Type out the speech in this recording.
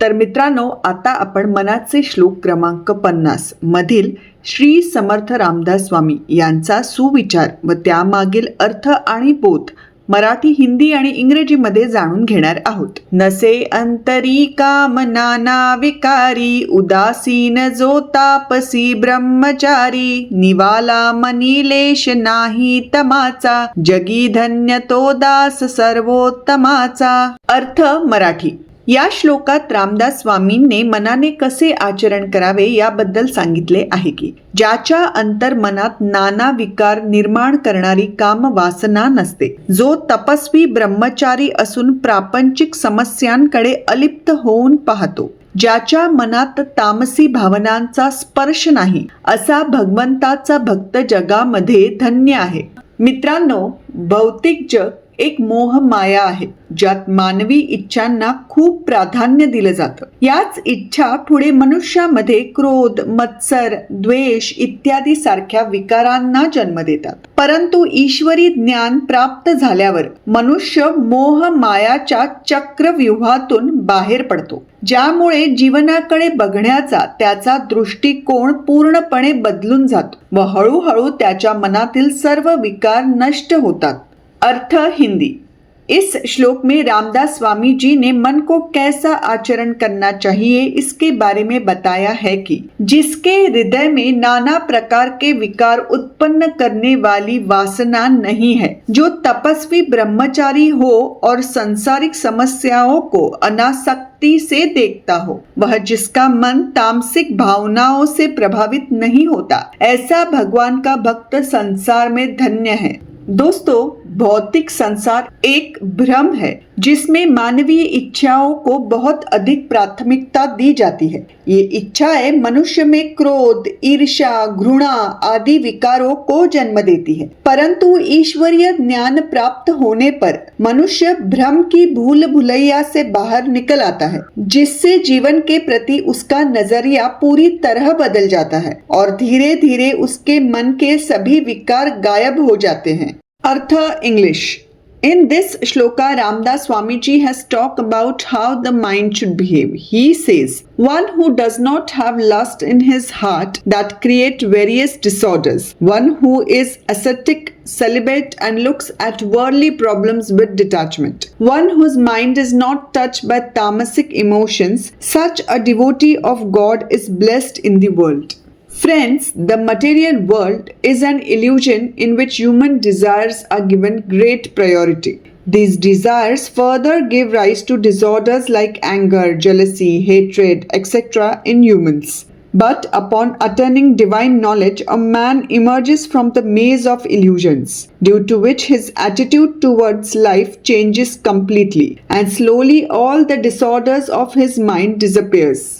तर मित्रांनो आता आपण मनाचे श्लोक क्रमांक पन्नास मधील श्री समर्थ रामदास स्वामी यांचा सुविचार व त्यामागील अर्थ आणि बोध मराठी हिंदी आणि इंग्रजीमध्ये जाणून घेणार आहोत. नसे अंतरी कामना विकारी उदासीन जो तापसी ब्रह्मचारी निवाला मनीलेश नाही तमाचा जगी धन्य तो दास सर्वोत्तमाचा. अर्थ मराठी. या श्लोकात रामदास स्वामींनी मनाने कसे आचरण करावे याबद्दल सांगितले आहे की ज्याच्या अंतर मनात नाना विकार निर्माण करणारी काम वासना नसते. जो तपस्वी ब्रह्मचारी असून प्रापंचिक समस्यांकडे अलिप्त होऊन पाहतो. ज्याच्या मनात तामसी भावनांचा स्पर्श नाही असा भगवंताचा भक्त जगामध्ये धन्य आहे. मित्रांनो भौतिक जग एक मोह माया आहे ज्यात मानवी इच्छांना खूप प्राधान्य दिलं जातं. याच इच्छा पुढे मनुष्यामध्ये क्रोध मत्सर द्वेष इत्यादी सारख्या विकारांना जन्म देतात. परंतु ईश्वरी ज्ञान प्राप्त झाल्यावर मनुष्य मोह मायाच्या चक्रव्यूहातून बाहेर पडतो. ज्यामुळे जीवनाकडे बघण्याचा त्याचा दृष्टिकोन पूर्णपणे बदलून जातो व हळूहळू त्याच्या मनातील सर्व विकार नष्ट होतात. अर्थ हिंदी। इस श्लोक में रामदास स्वामी जी ने मन को कैसा आचरण करना चाहिए इसके बारे में बताया है कि जिसके हृदय में नाना प्रकार के विकार उत्पन्न करने वाली वासना नहीं है, जो तपस्वी ब्रह्मचारी हो और संसारिक समस्याओं को अनासक्ति से देखता हो, वह जिसका मन तामसिक भावनाओं से प्रभावित नहीं होता, ऐसा भगवान का भक्त संसार में धन्य है। दोस्तों भौतिक संसार एक भ्रम है, जिसमें मानवीय इच्छाओं को बहुत अधिक प्राथमिकता दी जाती है। ये इच्छाएँ मनुष्य में क्रोध, ईर्ष्या, घृणा आदि विकारों को जन्म देती है। परंतु ईश्वरीय ज्ञान प्राप्त होने पर मनुष्य भ्रम की भूल भुलैया से बाहर निकल आता है, जिससे जीवन के प्रति उसका नज़रिया पूरी तरह बदल जाता है और धीरे धीरे उसके मन के सभी विकार गायब हो जाते हैं। Artha English. In this shloka, Ramdas Swamiji has talked about how the mind should behave. He says, One who does not have lust in his heart that create various disorders, one who is ascetic, celibate, and looks at worldly problems with detachment, one whose mind is not touched by tamasic emotions, such a devotee of God is blessed in the world. Friends, the material world is an illusion in which human desires are given great priority. These desires further give rise to disorders like anger, jealousy, hatred, etc. in humans. But upon attaining divine knowledge, a man emerges from the maze of illusions, due to which his attitude towards life changes completely, and slowly all the disorders of his mind disappears.